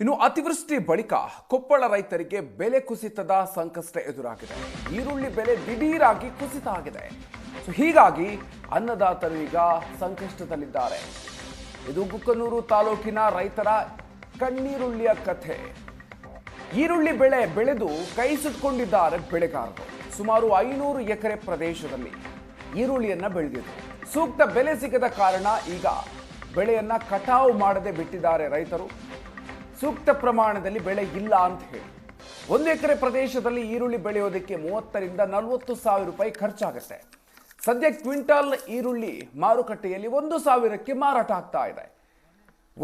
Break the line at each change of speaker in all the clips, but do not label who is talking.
ಇನ್ನು ಅತಿವೃಷ್ಟಿ ಬಳಿಕ ಕೊಪ್ಪಳ ರೈತರಿಗೆ ಬೆಲೆ ಕುಸಿತದ ಸಂಕಷ್ಟ ಎದುರಾಗಿದೆ. ಈರುಳ್ಳಿ ಬೆಲೆ ದಿಢೀರಾಗಿ ಕುಸಿತ ಆಗಿದೆ. ಸೊ ಹೀಗಾಗಿ ಅನ್ನದಾತರು ಈಗ ಸಂಕಷ್ಟದಲ್ಲಿದ್ದಾರೆ. ಇದು ಗುಕ್ಕನೂರು ತಾಲೂಕಿನ ರೈತರ ಕಣ್ಣೀರುಳ್ಳಿಯ ಕಥೆ. ಈರುಳ್ಳಿ ಬೆಳೆ ಬೆಳೆದು ಕೈ ಸುಟ್ಕೊಂಡಿದ್ದಾರೆ ಬೆಳೆಗಾರರು. ಸುಮಾರು ಐನೂರು ಎಕರೆ ಪ್ರದೇಶದಲ್ಲಿ ಈರುಳ್ಳಿಯನ್ನ ಬೆಳೆದಿದೆ. ಸೂಕ್ತ ಬೆಲೆ ಸಿಗದ ಕಾರಣ ಈಗ ಬೆಳೆಯನ್ನ ಕಟಾವು ಮಾಡದೆ ಬಿಟ್ಟಿದ್ದಾರೆ ರೈತರು. ಸೂಕ್ತ ಪ್ರಮಾಣದಲ್ಲಿ ಬೆಳೆ ಇಲ್ಲ ಅಂತ ಹೇಳಿ. ಒಂದು ಎಕರೆ ಪ್ರದೇಶದಲ್ಲಿ ಈರುಳ್ಳಿ ಬೆಳೆಯೋದಕ್ಕೆ ಮೂವತ್ತರಿಂದ ನಲವತ್ತು ಸಾವಿರ ರೂಪಾಯಿ ಖರ್ಚಾಗುತ್ತೆ. ಸದ್ಯ ಕ್ವಿಂಟಾಲ್ ಈರುಳ್ಳಿ ಮಾರುಕಟ್ಟೆಯಲ್ಲಿ ಒಂದು ಸಾವಿರಕ್ಕೆ ಮಾರಾಟ ಆಗ್ತಾ ಇದೆ.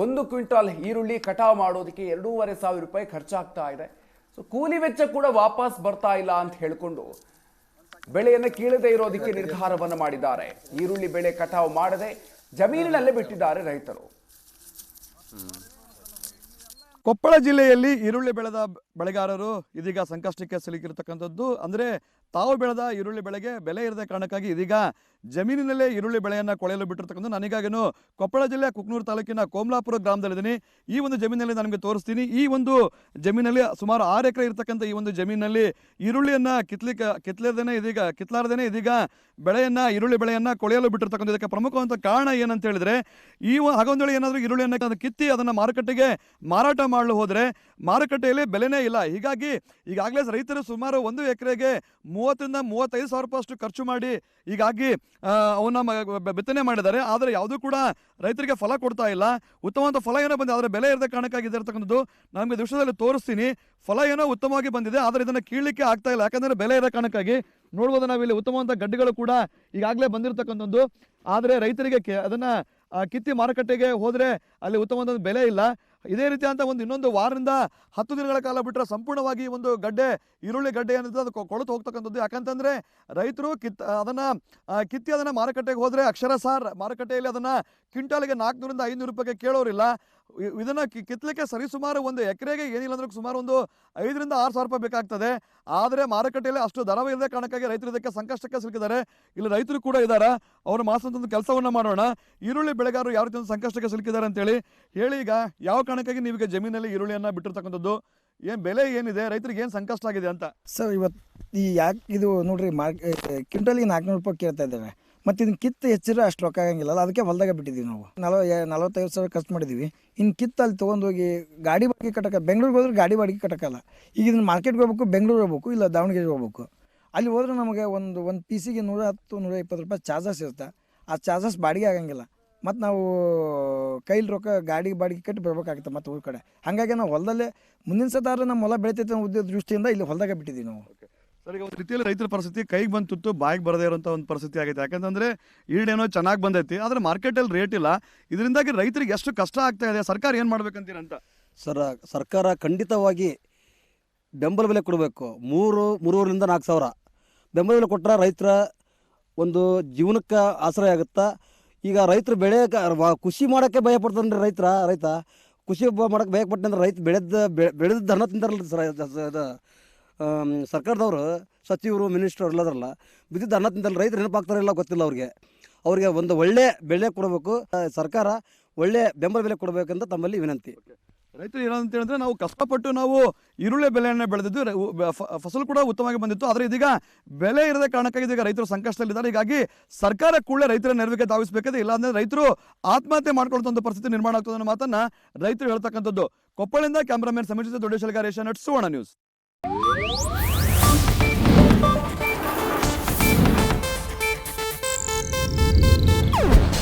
ಒಂದು ಕ್ವಿಂಟಾಲ್ ಈರುಳ್ಳಿ ಕಟಾವು ಮಾಡೋದಕ್ಕೆ ಎರಡೂವರೆ ಸಾವಿರ ರೂಪಾಯಿ ಖರ್ಚಾಗ್ತಾ ಇದೆ. ಸೊ ಕೂಲಿ ವೆಚ್ಚ ಕೂಡ ವಾಪಸ್ ಬರ್ತಾ ಇಲ್ಲ ಅಂತ ಹೇಳಿಕೊಂಡು ಬೆಳೆಯನ್ನು ಕೀಳದೆ ಇರೋದಕ್ಕೆ ನಿರ್ಧಾರವನ್ನು ಮಾಡಿದ್ದಾರೆ. ಈರುಳ್ಳಿ ಬೆಳೆ ಕಟಾವು ಮಾಡದೆ ಜಮೀನಿನಲ್ಲೇ ಬಿಟ್ಟಿದ್ದಾರೆ ರೈತರು.
ಕೊಪ್ಪಳ ಜಿಲ್ಲೆಯಲ್ಲಿ ಈರುಳ್ಳಿ ಬೆಳೆದ ಬೆಳೆಗಾರರು ಇದೀಗ ಸಂಕಷ್ಟಕ್ಕೆ ಸಿಲುಕಿರತಕ್ಕಂಥದ್ದು. ಅಂದರೆ ತಾವು ಬೆಳೆದ ಈರುಳ್ಳಿ ಬೆಳೆಗೆ ಬೆಲೆ ಇರದ ಕಾರಣಕ್ಕಾಗಿ ಇದೀಗ ಜಮೀನಿನಲ್ಲೇ ಈರುಳ್ಳಿ ಬೆಳೆಯನ್ನು ಕೊಳೆಯಲು ಬಿಟ್ಟಿರ್ತಕ್ಕಂಥ ನನಗಾಗೇನು ಕೊಪ್ಪಳ ಜಿಲ್ಲೆ ಕುಕ್ನೂರು ತಾಲೂಕಿನ ಕೋಮ್ಲಾಪುರ ಗ್ರಾಮದಲ್ಲಿದ್ದೀನಿ. ಈ ಒಂದು ಜಮೀನಲ್ಲಿ ನಾನು ತೋರಿಸ್ತೀನಿ. ಈ ಒಂದು ಜಮೀನಲ್ಲಿ ಸುಮಾರು ಆರು ಎಕರೆ ಇರತಕ್ಕಂಥ ಈ ಒಂದು ಜಮೀನಿನಲ್ಲಿ ಈರುಳ್ಳಿಯನ್ನು ಕಿತ್ಲಿಕ್ಕೆ ಕಿತ್ಲದೇನೆ ಇದೀಗ ಕಿತ್ಲಾರ್ದೇ ಇದೀಗ ಬೆಳೆಯನ್ನು, ಈರುಳ್ಳಿ ಬೆಳೆಯನ್ನು ಕೊಳೆಯಲು ಬಿಟ್ಟಿರ್ತಕ್ಕಂಥ ಇದಕ್ಕೆ ಪ್ರಮುಖವಾದ ಕಾರಣ ಏನಂತ ಹೇಳಿದ್ರೆ, ಈ ಹಾಗೊಂದೇಳಿ ಏನಾದರೂ ಈರುಳ್ಳಿಯನ್ನು ಕಿತ್ತಿ ಅದನ್ನು ಮಾರುಕಟ್ಟೆಗೆ ಮಾರಾಟ ಮಾಡಲು ಹೋದರೆ ಮಾರುಕಟ್ಟೆಯಲ್ಲಿ ಬೆಲೆನೇ ಇಲ್ಲ. ಹೀಗಾಗಿ ಈಗಾಗಲೇ ರೈತರು ಸುಮಾರು ಒಂದು ಎಕರೆಗೆ ಮೂವತ್ತರಿಂದ ಮೂವತ್ತೈದು ಸಾವಿರ ರೂಪಾಯಿ ಅಷ್ಟು ಖರ್ಚು ಮಾಡಿ ಹೀಗಾಗಿ ಅವನ್ನ ಬಿತ್ತನೆ ಮಾಡಿದ್ದಾರೆ. ಆದರೆ ಯಾವುದೂ ಕೂಡ ರೈತರಿಗೆ ಫಲ ಕೊಡ್ತಾ ಇಲ್ಲ. ಉತ್ತಮವಾದ ಫಲ ಏನೋ ಬಂದಿದೆ. ಆದರೆ ಬೆಲೆ ಇರದ ಕಾರಣಕ್ಕಾಗಿ ಇದಿರ್ತಕ್ಕಂಥದ್ದು ನಮಗೆ ದೃಶ್ಯದಲ್ಲಿ ತೋರಿಸ್ತೀನಿ. ಫಲ ಏನೋ ಉತ್ತಮವಾಗಿ ಬಂದಿದೆ. ಆದರೆ ಇದನ್ನು ಕೀಳಲಿಕ್ಕೆ ಆಗ್ತಾ ಇಲ್ಲ. ಯಾಕಂದರೆ ಬೆಲೆ ಇರೋ ಕಾರಣಕ್ಕಾಗಿ ನೋಡ್ಬೋದು ನಾವಿಲ್ಲಿ ಉತ್ತಮವಾದ ಗಡ್ಡೆಗಳು ಕೂಡ ಈಗಾಗಲೇ ಬಂದಿರತಕ್ಕಂಥದ್ದು. ಆದರೆ ರೈತರಿಗೆ ಅದನ್ನ ಕಿತ್ತಿ ಮಾರುಕಟ್ಟೆಗೆ ಹೋದರೆ ಅಲ್ಲಿ ಉತ್ತಮವಾದ ಬೆಲೆ ಇಲ್ಲ. ಇದೇ ರೀತಿ ಒಂದು ಇನ್ನೊಂದು ವಾರದಿಂದ ಹತ್ತು ದಿನಗಳ ಕಾಲ ಬಿಟ್ಟರೆ ಸಂಪೂರ್ಣವಾಗಿ ಒಂದು ಗಡ್ಡೆ, ಈರುಳ್ಳಿ ಗಡ್ಡೆ ಏನಿದೆ ಅದು ಕೊಳತು ಹೋಗ್ತಕ್ಕಂಥದ್ದು. ಯಾಕಂತಂದ್ರೆ ರೈತರು ಕಿತ್, ಅದನ್ನ ಕಿತ್ತಿ ಅದನ್ನ ಮಾರುಕಟ್ಟೆಗೆ ಹೋದ್ರೆ ಅಕ್ಷರ ಸಾರ್ ಮಾರುಕಟ್ಟೆಯಲ್ಲಿ ಅದನ್ನ ಕ್ವಿಂಟಾಲಿಗೆ ನಾಲ್ಕುನೂರಿಂದ ಐನೂರು ರೂಪಾಯಿಗೆ ಕೇಳೋರಿಲ್ಲ. ಇದನ್ನ ಕಿ- ಸರಿ ಸರಿಸುಮಾರು ಒಂದು ಎಕರೆಗೆ ಏನಿಲ್ಲ ಅಂದ್ರೆ ಸುಮಾರು ಒಂದು ಐದರಿಂದ ಆರು ಸಾವಿರ ರೂಪಾಯಿ ಬೇಕಾಗ್ತದೆ. ಆದರೆ ಮಾರುಕಟ್ಟೆಯಲ್ಲಿ ಅಷ್ಟು ದರವಿಲ್ಲದೆ ಕಾರಣಕ್ಕಾಗಿ ರೈತರು ಇದಕ್ಕೆ ಸಂಕಷ್ಟಕ್ಕೆ ಸಿಲುಕಿದ್ದಾರೆ. ಇಲ್ಲಿ ರೈತರು ಕೂಡ ಇದ್ದಾರೆ. ಅವರು ಮಾಸಂತೊಂದು ಕೆಲಸವನ್ನು ಮಾಡೋಣ. ಈರುಳ್ಳಿ ಬೆಳೆಗಾರರು ಯಾವ ರೀತಿ ಒಂದು ಸಂಕಷ್ಟಕ್ಕೆ ಸಿಲುಕಿದ್ದಾರೆ ಅಂತೇಳಿ ಹೇಳಿ ಈಗ ಯಾವ ಕಾರಣಕ್ಕಾಗಿ ನೀವೀಗ ಜಮೀನಲ್ಲಿ ಈರುಳ್ಳಿಯನ್ನ ಬಿಟ್ಟಿರ್ತಕ್ಕಂಥದ್ದು? ಏನು ಬೆಲೆ ಏನಿದೆ? ರೈತರಿಗೆ ಏನು ಸಂಕಷ್ಟ ಆಗಿದೆ ಅಂತ?
ಸರ್ ಇವತ್ತು ಈ ಯಾಕೆ ಇದು ನೋಡ್ರಿ, ಮಾರ್ಕ್ ಕ್ವಿಂಟಲಿಗೆ ನಾಲ್ಕುನೂರು ರೂಪಾಯಿ ಕೇಳ್ತಾ ಇದ್ದೇವೆ. ಮತ್ತು ಇದನ್ನ ಕಿತ್ತು ಹೆಚ್ಚಿದ್ರೆ ಅಷ್ಟು ರೊಕ್ಕ ಆಗಂಗಿಲ್ಲ. ಅದಕ್ಕೆ ಹೊಲದಾಗ ಬಿಟ್ಟಿದ್ದೀವಿ ನಾವು. ನಲವ ನಲವತ್ತೈದು ಸಾವಿರ ಖರ್ಚು ಮಾಡಿದ್ದೀವಿ ಇನ್ನು ಕಿತ್ತು ಅಲ್ಲಿ ತೊಗೊಂಡೋಗಿ ಗಾಡಿ ಬಾಡಿಗೆ ಕಟ್ಟಕ್ಕೆ ಬೆಂಗ್ಳೂರಿಗೆ ಹೋದ್ರೆ ಗಾಡಿ ಬಾಡಿಗೆ ಕಟ್ಟಕ್ಕಲ್ಲ ಈಗ ಇದನ್ನ ಮಾರ್ಕೆಟ್ಗೆ ಹೋಗ್ಬೇಕು ಬೆಂಗಳೂರು ಹೋಗ್ಬೇಕು, ಇಲ್ಲ ದಾವಣಗೆರೆಗೆ ಹೋಗ್ಬೇಕು. ಅಲ್ಲಿ ಹೋದ್ರೆ ನಮಗೆ ಒಂದು ಒಂದು ಪೀಸಿಗೆ ನೂರ ಹತ್ತು, ನೂರ ಇಪ್ಪತ್ತು ರೂಪಾಯಿ ಚಾರ್ಜಸ್ ಇರುತ್ತೆ. ಆ ಚಾರ್ಜಸ್ ಬಾಡಿಗೆ ಆಗಂಗಿಲ್ಲ. ಮತ್ತು ನಾವು ಕೈಲಿ ರೊಕ್ಕ ಗಾಡಿ ಬಾಡಿಗೆ ಕಟ್ಟಿ ಬರ್ಬೇಕಾಗುತ್ತೆ ಮತ್ತು ಊರ ಕಡೆ. ಹಾಗಾಗಿ ನಾವು ಹೊಲದಲ್ಲೇ ಮುಂದಿನ ಸತಾರ ನಮ್ಮ ಹೊಲ ಬೆಳಿತೈತೆ ಉದ್ದೇಶ ದೃಷ್ಟಿಯಿಂದ ಇಲ್ಲಿ ಹೊಲದಾಗ ಬಿಟ್ಟಿದ್ದೀವಿ ನಾವು.
ಸರ್ ಈಗ ಒಂದು ರೀತಿಯಲ್ಲಿ ರೈತರ ಪರಿಸ್ಥಿತಿ ಕೈಗೆ ಬಂದು ತುತ್ತು ಬಾಯಿಗೆ ಬರದೇ ಇರೋಂಥ ಒಂದು ಪರಿಸ್ಥಿತಿ ಆಗೈತೆ. ಯಾಕಂತಂದರೆ ಈಡೇನೋ ಚೆನ್ನಾಗಿ ಬಂದೈತಿ, ಆದರೆ ಮಾರ್ಕೆಟಲ್ಲಿ ರೇಟ್ ಇಲ್ಲ. ಇದರಿಂದಾಗಿ ರೈತರಿಗೆ ಎಷ್ಟು ಕಷ್ಟ ಆಗ್ತಾ ಇದೆ, ಸರ್ಕಾರ ಏನ್ ಮಾಡ್ಬೇಕಂತೀರಂತ?
ಸರ, ಸರ್ಕಾರ ಖಂಡಿತವಾಗಿ ಬೆಂಬಲ ಬೆಲೆ ಕೊಡಬೇಕು. ಮೂರು ಮೂರುವರಿಂದ ನಾಲ್ಕು ಸಾವಿರ. ಬೆಂಬಲ ಬೆಲೆ ಕೊಟ್ಟರೆ ರೈತರ ಒಂದು ಜೀವನಕ್ಕೆ ಆಶ್ರಯ ಆಗುತ್ತಾ? ಈಗ ರೈತರು ಬೆಳೆ ಕೃಷಿ ಮಾಡೋಕ್ಕೆ ಭಯ ಪಡ್ತಾನೆ ರೈತರ, ರೈತ. ಕೃಷಿ ಮಾಡೋಕ್ಕೆ ಭಯ ಪಟ್ಟಂದ್ರೆ ರೈತ. ಬೆಳೆದ ಬೆಳೆದ ಧನ ತಿಂತಾರಲ್ಲ ಸರ್ ಸರ್ಕಾರದವರು ಸಚಿವರು ಮಿನಿಸ್ಟರ್ ಎಲ್ಲದರಲ್ಲ, ಬಿದ್ದಿದ್ದ ಅನ್ನ ತಿಂತಲ್ಲ ರೈತರು ನೆನಪಾಗ್ತಾರೆ ಇಲ್ಲ ಗೊತ್ತಿಲ್ಲ ಅವ್ರಿಗೆ. ಅವರಿಗೆ ಒಂದು ಒಳ್ಳೆ ಬೆಲೆ ಕೊಡಬೇಕು ಸರ್ಕಾರ ಒಳ್ಳೆ ಬೆಂಬಲ ಬೆಲೆ ಕೊಡಬೇಕಂತ ತಮ್ಮಲ್ಲಿ ವಿನಂತಿ.
ರೈತರು ಏನಂತ ಹೇಳಿದ್ರೆ ನಾವು ಕಷ್ಟಪಟ್ಟು ನಾವು ಈರುಳ್ಳಿ ಬೆಲೆಯನ್ನು ಬೆಳೆದಿದ್ದು ಫಸಲು ಕೂಡ ಉತ್ತಮವಾಗಿ ಬಂದಿತ್ತು. ಆದರೆ ಇದೀಗ ಬೆಲೆ ಇರದ ಕಾರಣಕ್ಕಾಗಿ ಇದೀಗ ರೈತರು ಸಂಕಷ್ಟದಲ್ಲಿದ್ದಾರೆ. ಹೀಗಾಗಿ ಸರ್ಕಾರ ಕೂಡಲೇ ರೈತರ ನೆರವಿಗೆ ಧಾವಿಸಬೇಕಾದ್ರೆ ಇಲ್ಲಾಂದ್ರೆ ರೈತರು ಆತ್ಮಹತ್ಯೆ ಮಾಡ್ಕೊಳ್ಳುವಂಥ ಪರಿಸ್ಥಿತಿ ನಿರ್ಮಾಣ ಆಗ್ತದೆ ಅನ್ನೋ ಮಾತನ್ನ ರೈತರು ಹೇಳ್ತಕ್ಕಂಥದ್ದು. ಕೊಪ್ಪಳಿಂದ ಕ್ಯಾಮ್ರಾಮನ್ ಸಮೀಕ್ಷಿತ ದೊಡ್ಡ ರೇಷನ್ ನಟ್ ಸುವರ್ಣ ನ್ಯೂಸ್.